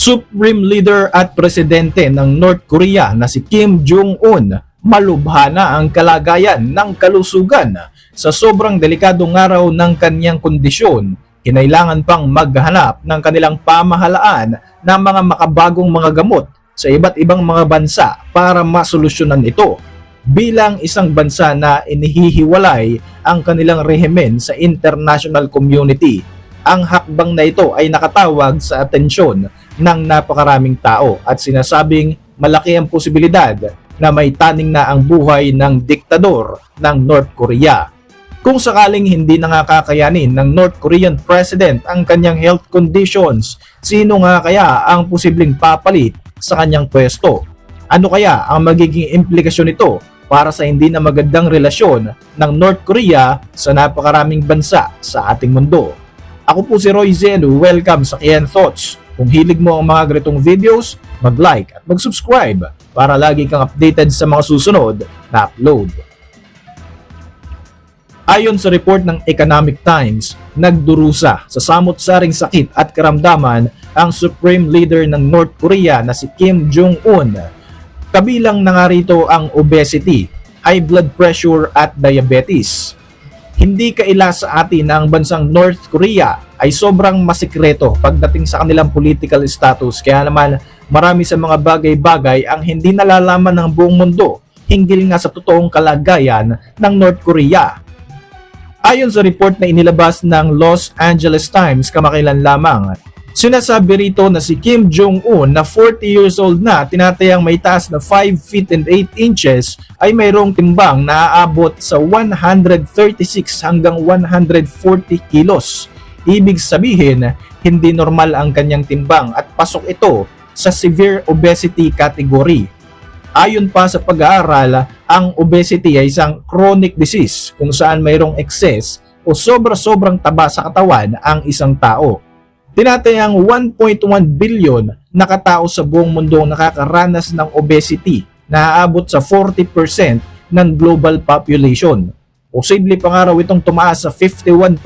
Supreme Leader at Presidente ng North Korea na si Kim Jong-un malubha na ang kalagayan ng kalusugan sa sobrang delikadong araw ng kanyang kondisyon. Kinailangan pang maghanap ng kanilang pamahalaan ng mga makabagong mga gamot sa iba't ibang mga bansa para masolusyonan ito bilang isang bansa na inihihiwalay ang kanilang rehimen sa international community. Ang hakbang na ito ay nakatawag sa atensyon ng napakaraming tao at sinasabing malaki ang posibilidad na may taning na ang buhay ng diktador ng North Korea. Kung sakaling hindi na nga kakayanin ng North Korean President ang kanyang health conditions, sino nga kaya ang posibleng papalit sa kanyang pwesto? Ano kaya ang magiging implikasyon nito para sa hindi na magandang relasyon ng North Korea sa napakaraming bansa sa ating mundo? Ako po si Roy Zenu, welcome sa Kian Thoughts. Kung hilig mo ang mga ganitong videos, mag-like at mag-subscribe para lagi kang updated sa mga susunod na upload. Ayon sa report ng Economic Times, nagdurusa sa samot-saring sakit at karamdaman ang Supreme Leader ng North Korea na si Kim Jong-un. Kabilang na nga rito ang obesity, high blood pressure at diabetes. Hindi kaila sa atin ang bansang North Korea ay sobrang masikreto pagdating sa kanilang political status kaya naman marami sa mga bagay-bagay ang hindi nalalaman ng buong mundo hinggil nga sa totoong kalagayan ng North Korea. Ayon sa report na inilabas ng Los Angeles Times kamakailan lamang, sinasabi rito na si Kim Jong-un na 40 years old na tinatayang may taas na 5 feet and 8 inches ay mayroong timbang na aabot sa 136 hanggang 140 kilos. Ibig sabihin, hindi normal ang kanyang timbang at pasok ito sa severe obesity category. Ayon pa sa pag-aaral, ang obesity ay isang chronic disease kung saan mayroong excess o sobra-sobrang taba sa katawan ang isang tao. Tinatayang 1.1 billion na katao sa buong mundo ang nakakaranas ng obesity na aabot sa 40% ng global population. Posible pa nga raw itong tumaas sa 51%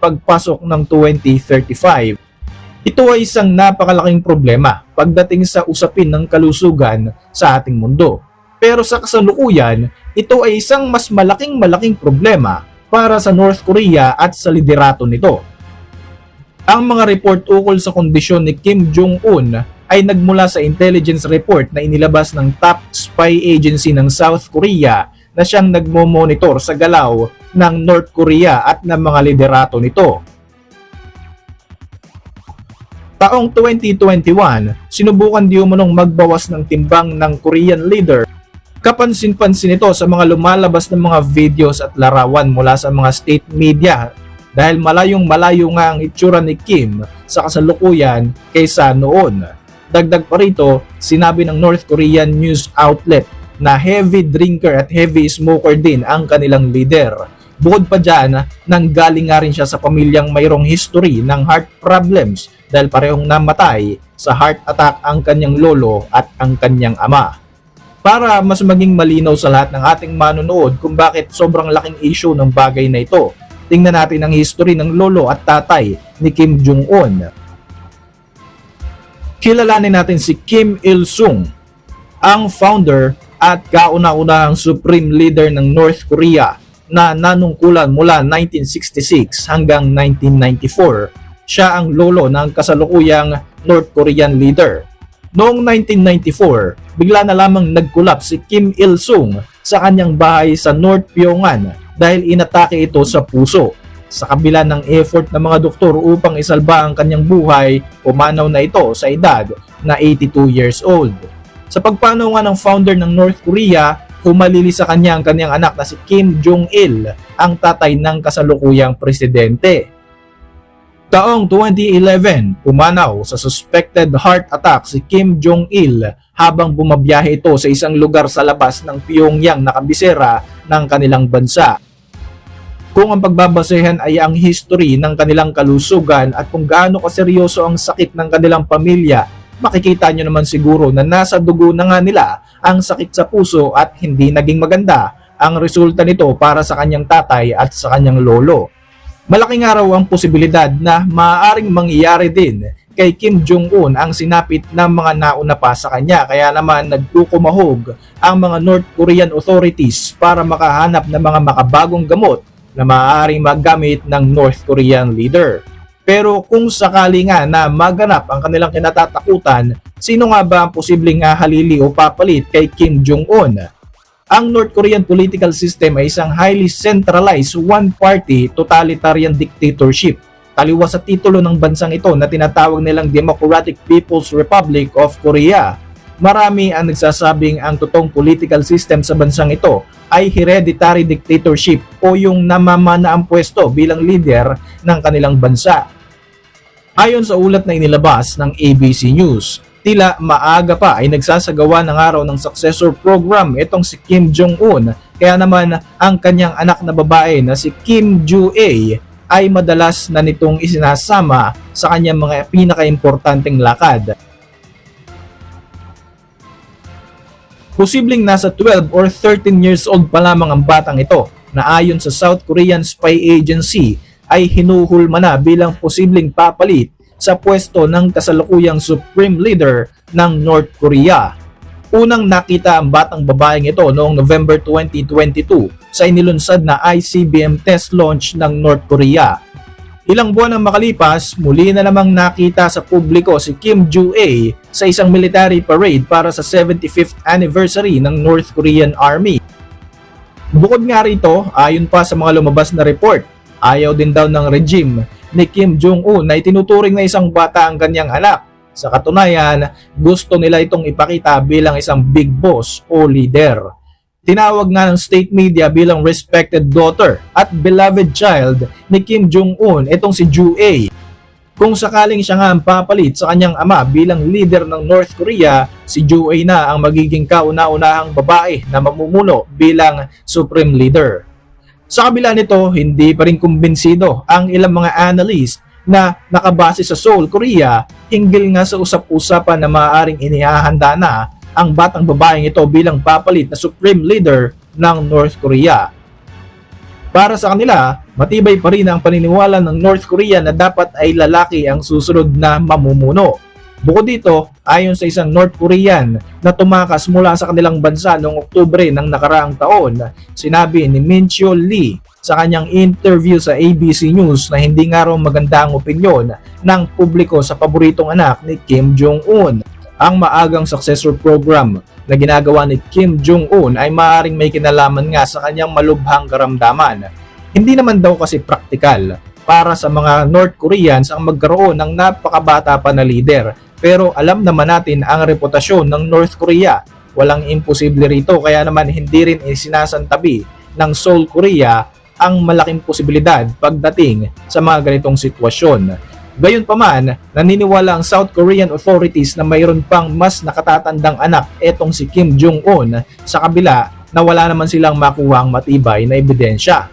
pagpasok ng 2035. Ito ay isang napakalaking problema pagdating sa usapin ng kalusugan sa ating mundo. Pero sa kasalukuyan, ito ay isang mas malaking malaking problema para sa North Korea at sa liderato nito. Ang mga report ukol sa kondisyon ni Kim Jong-un ay nagmula sa intelligence report na inilabas ng top spy agency ng South Korea na siyang nagmo-monitor sa galaw ng North Korea at ng mga liderato nito. Taong 2021, sinubukan di umunong magbawas ng timbang ng Korean leader. Kapansin-pansin ito sa mga lumalabas ng mga videos at larawan mula sa mga state media dahil malayong malayo nga ang itsura ni Kim sa kasalukuyan kaysa noon. Dagdag pa rito, sinabi ng North Korean news outlet na heavy drinker at heavy smoker din ang kanilang leader. Bukod pa dyan, nanggaling nga rin siya sa pamilyang mayroong history ng heart problems dahil parehong namatay sa heart attack ang kanyang lolo at ang kanyang ama. Para mas maging malinaw sa lahat ng ating manonood kung bakit sobrang laking issue ng bagay na ito, tingnan natin ang history ng lolo at tatay ni Kim Jong-un. Kilalanin natin si Kim Il-sung, ang founder at kauna-unahang supreme leader ng North Korea na nanungkulan mula 1966 hanggang 1994. Siya ang lolo ng kasalukuyang North Korean leader. Noong 1994, bigla na lamang nagkulap si Kim Il-sung sa kanyang bahay sa North Pyongan dahil inatake ito sa puso. Sa kabila ng effort ng mga doktor upang isalba ang kanyang buhay, pumanaw na ito sa edad na 82 years old. Sa pagpanaw nga ng founder ng North Korea, humalili sa kanya ang kanyang anak na si Kim Jong-il, ang tatay ng kasalukuyang presidente. Taong 2011, pumanaw sa suspected heart attack si Kim Jong-il habang bumabiyahe ito sa isang lugar sa labas ng Pyongyang na kabisera ng kanilang bansa. Kung ang pagbabasehan ay ang history ng kanilang kalusugan at kung gaano kaseryoso ang sakit ng kanilang pamilya, makikita nyo naman siguro na nasa dugo na nga nila ang sakit sa puso at hindi naging maganda ang resulta nito para sa kanyang tatay at sa kanyang lolo. Malaking araw ang posibilidad na maaaring mangyayari din kay Kim Jong-un ang sinapit ng mga nauna pa sa kanya. Kaya naman nagkukumahog ang mga North Korean authorities para makahanap ng mga makabagong gamot na maaaring magamit ng North Korean leader. Pero kung sakali nga na maganap ang kanilang kinatatakutan, sino nga ba ang posibleng halili o papalit kay Kim Jong-un? Ang North Korean political system ay isang highly centralized one-party totalitarian dictatorship taliwas sa titulo ng bansang ito na tinatawag nilang Democratic People's Republic of Korea. Marami ang nagsasabing ang totoong political system sa bansang ito ay hereditary dictatorship o yung namamana ang pwesto bilang leader ng kanilang bansa. Ayon sa ulat na inilabas ng ABC News, tila maaga pa ay nagsasagawa ng araw ng successor program itong si Kim Jong-un kaya naman ang kanyang anak na babae na si Kim Joo-a ay madalas na nitong isinasama sa kanyang mga pinakaimportanteng lakad. Posibleng nasa 12 or 13 years old pa lamang ang batang ito na ayon sa South Korean Spy Agency ay hinuhulma na bilang posibleng papalit sa pwesto ng kasalukuyang Supreme Leader ng North Korea. Unang nakita ang batang babaeng ito noong November 2022 sa inilunsad na ICBM test launch ng North Korea. Ilang buwan ang makalipas, muli na namang nakita sa publiko si Kim Joo-a sa isang military parade para sa 75th anniversary ng North Korean Army. Bukod nga rito, ayon pa sa mga lumabas na report, ayaw din daw ng regime ni Kim Jong-un na itinuturing na isang bata ang kanyang anak. Sa katunayan, gusto nila itong ipakita bilang isang big boss o leader. Tinawag nga ng state media bilang respected daughter at beloved child ni Kim Jong-un itong si Joo-a. Kung sakaling siya nga ang papalit sa kanyang ama bilang leader ng North Korea, si Joo-a na ang magiging kauna-unahang babae na mamumuno bilang supreme leader. Sa kabila nito, hindi pa rin kumbinsido ang ilang mga analyst na nakabase sa Seoul, Korea hinggil nga sa usap-usapan na maaaring inihahanda na ang batang babaeng ito bilang papalit na supreme leader ng North Korea. Para sa kanila, matibay pa rin ang paniniwala ng North Korea na dapat ay lalaki ang susunod na mamumuno. Bukod dito, ayon sa isang North Korean na tumakas mula sa kanilang bansa noong Oktubre ng nakaraang taon, sinabi ni Min Chol Lee sa kanyang interview sa ABC News na hindi nga raw maganda ang opinyon ng publiko sa paboritong anak ni Kim Jong-un ang maagang successor program na ginagawa ni Kim Jong-un ay maaaring may kinalaman nga sa kanyang malubhang karamdaman. Hindi naman daw kasi praktikal para sa mga North Koreans ang magkaroon ng napakabata pa na leader. Pero alam naman natin ang reputasyon ng North Korea. Walang imposible rito kaya naman hindi rin isinasantabi ng Seoul Korea ang malaking posibilidad pagdating sa mga ganitong sitwasyon. Gayunpaman, naniniwala ang South Korean authorities na mayroon pang mas nakatatandang anak etong si Kim Jong-un sa kabila na wala naman silang makuhang matibay na ebidensya.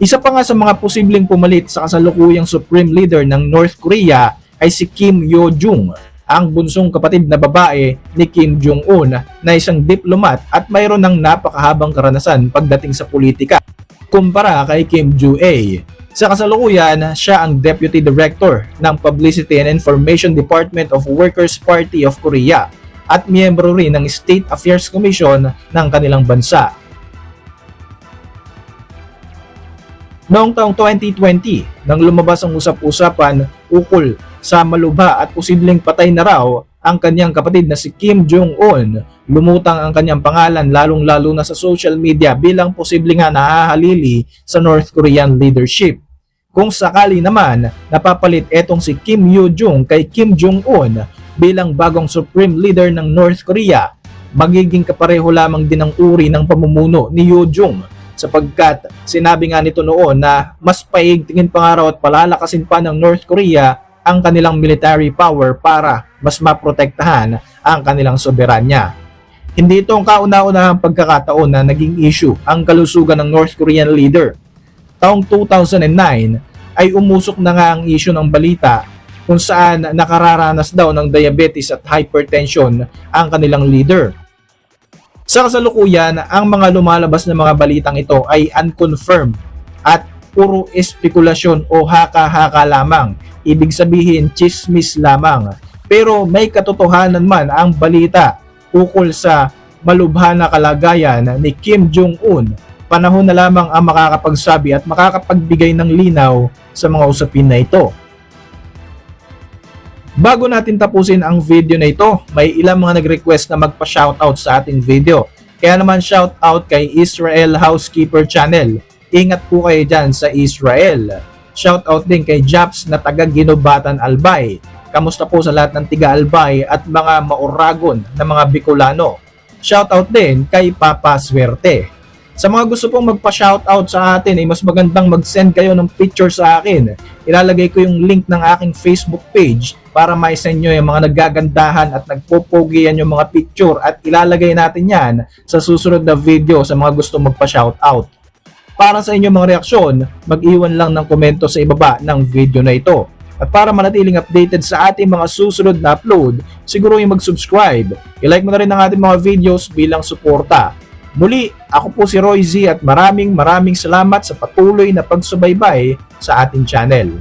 Isa pa nga sa mga posibleng pumalit sa kasalukuyang Supreme Leader ng North Korea ay si Kim Yo-jung, ang bunsong kapatid na babae ni Kim Jong-un na isang diplomat at mayroon ng napakahabang karanasan pagdating sa politika kumpara kay Kim Joo-a. Sa kasalukuyan, siya ang Deputy Director ng Publicity and Information Department of Workers' Party of Korea at miyembro rin ng State Affairs Commission ng kanilang bansa. Noong taong 2020, nang lumabas ang usap-usapan ukol sa malubha at posibleng patay na raw ang kanyang kapatid na si Kim Jong-un, lumutang ang kanyang pangalan lalong-lalo na sa social media bilang posible nga nahahalili sa North Korean leadership. Kung sakali naman napapalit etong si Kim Yoo-jung kay Kim Jong-un bilang bagong supreme leader ng North Korea, magiging kapareho lamang din ang uri ng pamumuno ni Yoo-jung sapagkat sinabi nga nito noon na mas paigtingin pa nga raw at palalakasin pa ng North Korea ang kanilang military power para mas maprotektahan ang kanilang soberanya. Hindi ito ang kauna-unahang pagkakataon na naging issue ang kalusugan ng North Korean leader taong 2009 ay umusok na nga ang issue ng balita kung saan nakararanas daw ng diabetes at hypertension ang kanilang leader. Sa kasalukuyan, ang mga lumalabas na mga balitang ito ay unconfirmed at puro espekulasyon o haka-haka lamang. Ibig sabihin, chismis lamang. Pero may katotohanan man ang balita ukol sa malubha na kalagayan ni Kim Jong-un. Panahon na lamang ang makakapagsabi at makakapagbigay ng linaw sa mga usapin na ito. Bago natin tapusin ang video na ito, may ilang mga nag-request na magpa-shoutout sa ating video. Kaya naman shoutout kay Israel Housekeeper Channel. Ingat po kayo dyan sa Israel. Shoutout din kay Japs na taga Ginobatan Albay. Kamusta po sa lahat ng tiga Albay at mga mauragon na mga Bicolano. Shoutout din kay Papa Swerte. Sa mga gusto pong magpa-shoutout sa atin ay mas magandang mag-send kayo ng picture sa akin. Ilalagay ko yung link ng aking Facebook page para ma-send nyo yung mga nagagandahan at nagpopogian yung mga picture at ilalagay natin yan sa susunod na video sa mga gusto magpa-shoutout. Para sa inyong mga reaksyon, mag-iwan lang ng komento sa ibaba ng video na ito. At para manatiling updated sa ating mga susunod na upload, siguro yung mag-subscribe. I-like mo na rin ang ating mga videos bilang suporta. Muli, ako po si Roy Z at maraming maraming salamat sa patuloy na pagsubaybay sa ating channel.